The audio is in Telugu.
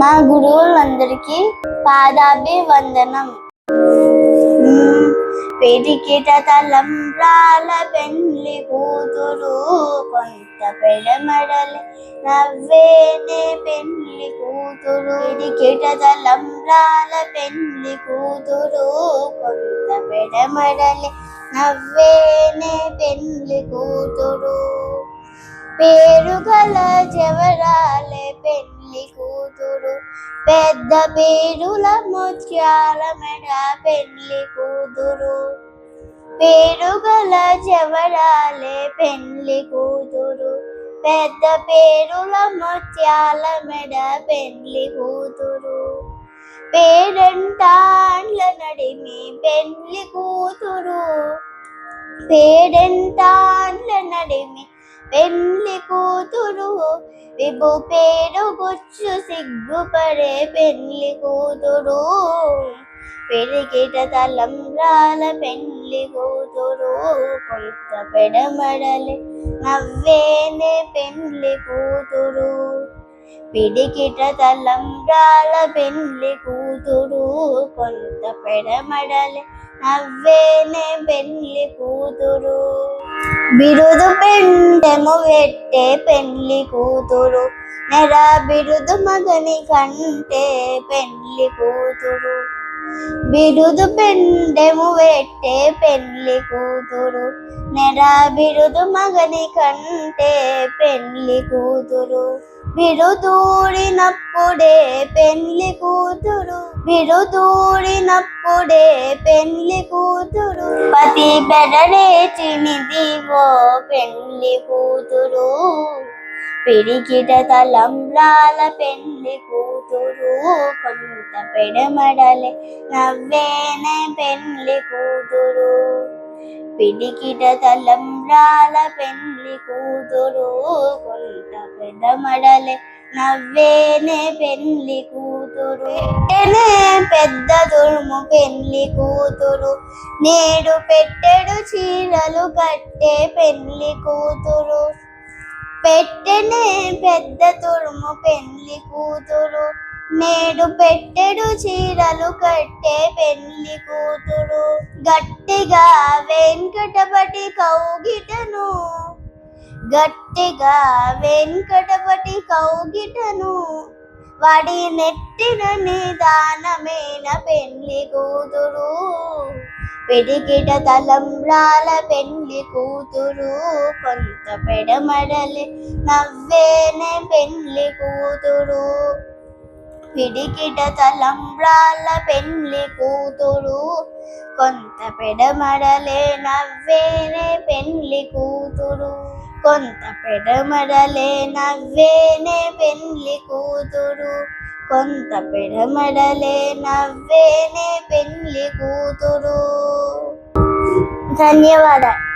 మా గురువులందరికీ పాదాభివందనం. పెరికిట తలంబ్రాల పెండ్లి కూతురు కొంత పెడమడలి నవ్వేనే పెండ్లి కూతురు. పెరికిట తలంబ్రాల పెండ్లి కూతురు కొంత పెడమడలి నవ్వేనే పెండ్లి కూతురు. పేరు గల జవరాలే పెళ్ళి కూతురు. పెద్ద పేరుల ముత్యాల మెడ పెళ్ళి కూతురు. పేరుగల జవరాలే పెళ్ళి కూతురు. పెద్ద పేరుల ముత్యాల మెడ పెళ్ళి కూతురు. పేరంటాండ్ల నడిమి పెళ్ళి కూతురు. పేడంటాండ్ల నడిమి పెళ్ళి కూతురు విభు పేరు గుచ్చు సిగ్గుపడే పెళ్ళి కూతురు. పెరిగిట తలంబ్రాల పెళ్ళి కూతురు. కొంత పెడమడలి నవ్వేనే పెళ్ళి కూతురు. పిడికిట తలంబ్రాల పెళ్ళి కూతురు. కొంత పెడమడలి నవ్వేనే పెళ్ళి కూతురు. బిరుదు పెండెము వెట్టే పెళ్ళి కూతురు. నెర బిరుదు మగని కంటే పెళ్ళి కూతురు. బిరుదు పెండెము వెట్టే పెళ్ళి కూతురు. నెరా బిరుదు మగని కంటే పెళ్ళి కూతురు. బిరుదూడినప్పుడే పెళ్ళి కూతురు. బిరుదూడినప్పుడే పెళ్ళి కూతురు. పతి బెడరేచినిదివో పెళ్ళి కూతురు. పిడికిట తలంబ్రాల పెళ్ళి కూతురు కొంత పెడమడలే. నవ్వేనే పెళ్ళి కూతురు. పిడికిట తలంబ్రాల పెళ్ళి కూతురు కొంత పెడమడలే. నవ్వేనే పెళ్ళి కూతురు. పెట్టెనే పెద్ద దుర్ము పెళ్ళి కూతురు. నేడు పెట్టెడు చీరలు కట్టే పెళ్ళి కూతురు. పెట్టెనే పెద్ద తురుము పెళ్ళి కూతురు. నేడు పెట్టెడు చీరలు కట్టే పెళ్ళి కూతురు. గట్టిగా వెంకటపటి కౌగిటను. గట్టిగా వెంకటపటి కౌగిటను. వాడి నెట్టిన నిదానమైన పెళ్ళి కూతురు. పిడికిట తలంబ్రాల పెళ్ళి కూతురు కొంత పెడమడలి నవ్వేనే పెళ్ళి కూతురు. పిడికిట తలంబ్రాల పెళ్ళి కూతురు కొంత పెడమడలే నవ్వేనే పెళ్ళి కూతురు. కొంత పెడమడలే నవ్వేనే పెళ్ళి కూతురు. కొంత పెడమడలే నవ్వేనే పెళ్ళి కూతురు. ధన్యవాదాలు.